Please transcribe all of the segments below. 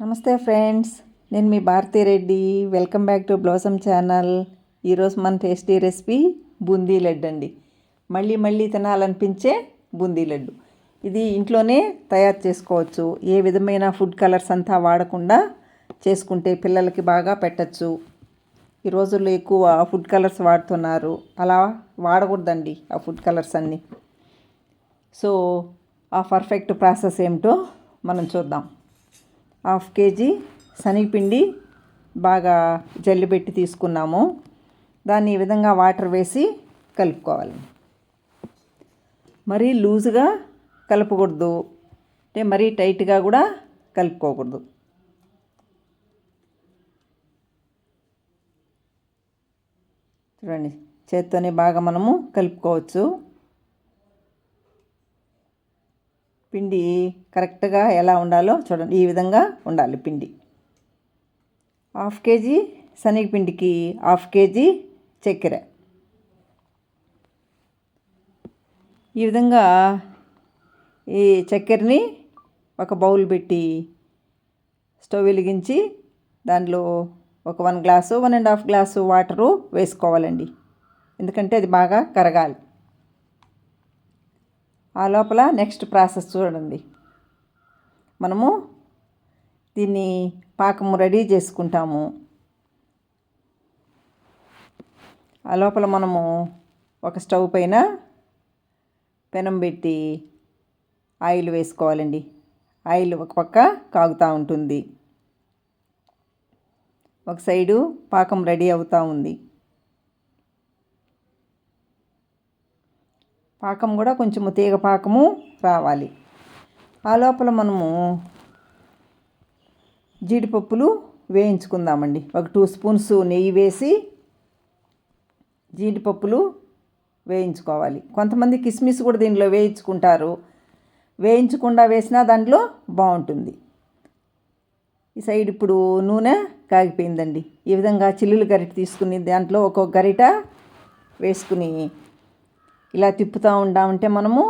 నమస్తే ఫ్రెండ్స్ నేను మీ Bharati Reddy. Welcome back to blossom channel. ఈరోజు మన టేస్టీ రెసిపీ బూందీ లడ్డు అండి. మళ్ళీ మళ్ళీ తినాలనిపించే బూందీ లడ్డు. ఇది ఇంట్లోనే తయారు చేసుకోవచ్చు. ఏ విధమైన ఫుడ్ కలర్స్ అంతా వాడకుండా చేసుకుంటే పిల్లలకి బాగా పెట్టచ్చు. ఈ రోజుల్లో ఎక్కువ ఫుడ్ కలర్స్ వాడుతున్నారు. అలా వాడకూడదండి ఆ ఫుడ్ కలర్స్ అన్నీ. సో ఆ పర్ఫెక్ట్ ప్రాసెస్ ఏమిటో మనం చూద్దాం. హాఫ్ కేజీ శనగపిండి బాగా జల్లిపెట్టి తీసుకున్నాము. దాన్ని ఈ విధంగా వాటర్ వేసి కలుపుకోవాలి. మరీ లూజుగా కలపకూడదు. అంటే మరీ టైట్గా కూడా కలుపుకోకూడదు. చూడండి చేత్తోనే బాగా మనము కలుపుకోవచ్చు. పిండి కరెక్ట్గా ఎలా ఉండాలో చూడండి. ఈ విధంగా ఉండాలి పిండి. హాఫ్ కేజీ శనగపిండికి హాఫ్ కేజీ చక్కెర. ఈ విధంగా ఈ చక్కెరని ఒక బౌల్ పెట్టి స్టవ్ వెలిగించి దాంట్లో ఒక one glass one and half glass water వేసుకోవాలండి. ఎందుకంటే అది బాగా కరగాలి. ఆ లోపల నెక్స్ట్ ప్రాసెస్ చూడండి. మనము దీన్ని పాకము రెడీ చేసుకుంటాము. ఆ లోపల మనము ఒక స్టవ్ పైన పెనం పెట్టి ఆయిల్ వేసుకోవాలండి. ఆయిల్ ఒక పక్క కాగుతూ ఉంటుంది. ఒక సైడు పాకం రెడీ అవుతూ ఉంది. పాకం కూడా కొంచెము తీగ పాకము రావాలి. ఆ లోపల మనము జీడిపప్పులు వేయించుకుందామండి. ఒక టూ స్పూన్స్ నెయ్యి వేసి జీడిపప్పులు వేయించుకోవాలి. కొంతమంది కిస్మిస్ కూడా దీనిలో వేయించుకుంటారు. వేయించకుండా వేసినా దాంట్లో బాగుంటుంది. ఈ సైడ్ ఇప్పుడు నూనె కాగిపోయిందండి. ఈ విధంగా చిల్లులు గరిట తీసుకుని దాంట్లో ఒక్కొక్క గరిట వేసుకుని ఇలా తిప్పుతూ ఉంటే మనము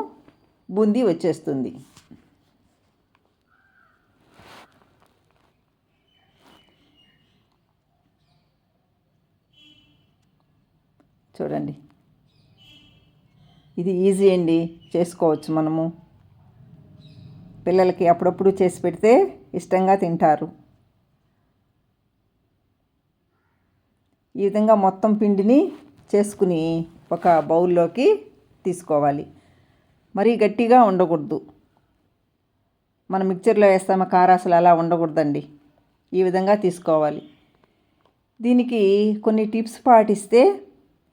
బూందీ వచ్చేస్తుంది. చూడండి. ఇది ఈజీ అండి చేసుకోవచ్చు మనము. పిల్లలకి అప్పుడప్పుడు చేసి పెడితే ఇష్టంగా తింటారు. ఈ విధంగా మొత్తం పిండిని చేసుకుని ఒక బౌల్లోకి తీసుకోవాలి. మరీ గట్టిగా ఉండకూడదు. మనం మిక్చర్లో వేస్తామో కారాసులు అలా ఉండకూడదండి. ఈ విధంగా తీసుకోవాలి. దీనికి కొన్ని టిప్స్ పాటిస్తే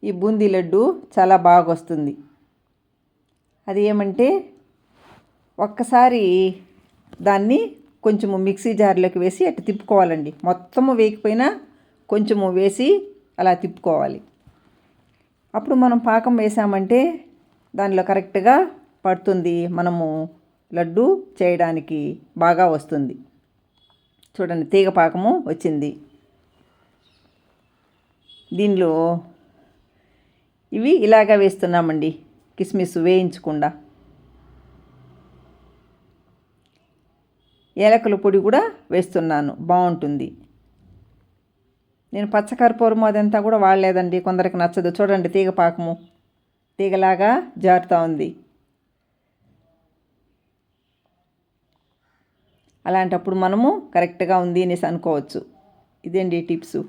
ఈ బూందీ లడ్డు చాలా బాగా వస్తుంది అది ఏమంటే ఒక్కసారి దాన్ని కొంచెము మిక్సీ జార్లోకి వేసి అట్లా తిప్పుకోవాలండి. మొత్తము వేయకపోయినా కొంచెము వేసి అలా తిప్పుకోవాలి. అప్పుడు మనం పాకం వేసామంటే దానిలో కరెక్ట్గా పడుతుంది. మనము లడ్డు చేయడానికి బాగా వస్తుంది. చూడండి తీగ పాకము వచ్చింది. దీనిలో ఇవి ఇలాగా వేస్తున్నామండి కిస్మిస్ వేయించకుండా. ఏలకల పొడి కూడా వేస్తున్నాను బాగుంటుంది. నేను పచ్చకర్పూరము అదంతా కూడా వాడలేదండి కొందరికి నచ్చదు. చూడండి తీగ పాకము. తీగలాగా జారుతూ ఉంది. అలాంటప్పుడు మనము కరెక్ట్గా ఉంది అనేసి అనుకోవచ్చు. ఇదేంటి టిప్స్?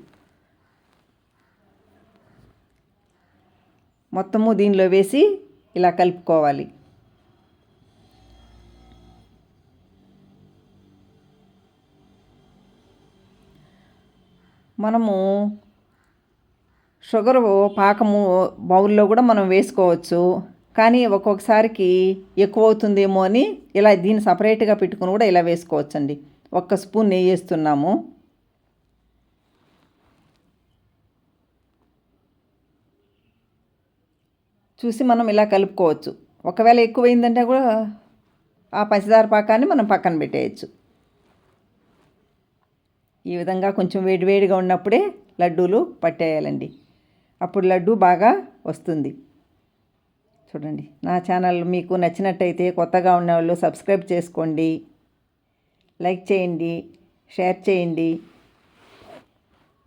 మొత్తము దీనిలో వేసి ఇలా కలుపుకోవాలి. మనము షుగర్ పాకము బౌల్లో కూడా మనం వేసుకోవచ్చు. కానీ ఒక్కొక్కసారికి ఎక్కువ అవుతుందేమో అని ఇలా దీన్ని సపరేట్గా పెట్టుకుని కూడా ఇలా వేసుకోవచ్చండి. ఒక్క స్పూన్ నెయ్యి వేస్తున్నాము. చూసి మనం ఇలా కలుపుకోవచ్చు. ఒకవేళ ఎక్కువైందంటే కూడా ఆ పంచదార పాకాన్ని మనం పక్కన పెట్టేయచ్చు. ఈ విధంగా కొంచెం వేడివేడిగా ఉన్నప్పుడే లడ్డూలు పట్టేయాలండి. అప్పుడు లడ్డు బాగా వస్తుంది. చూడండి నా ఛానల్ మీకు నచ్చినట్టయితే కొత్తగా ఉన్నవాళ్ళు సబ్స్క్రైబ్ చేసుకోండి. లైక్ చేయండి షేర్ చేయండి.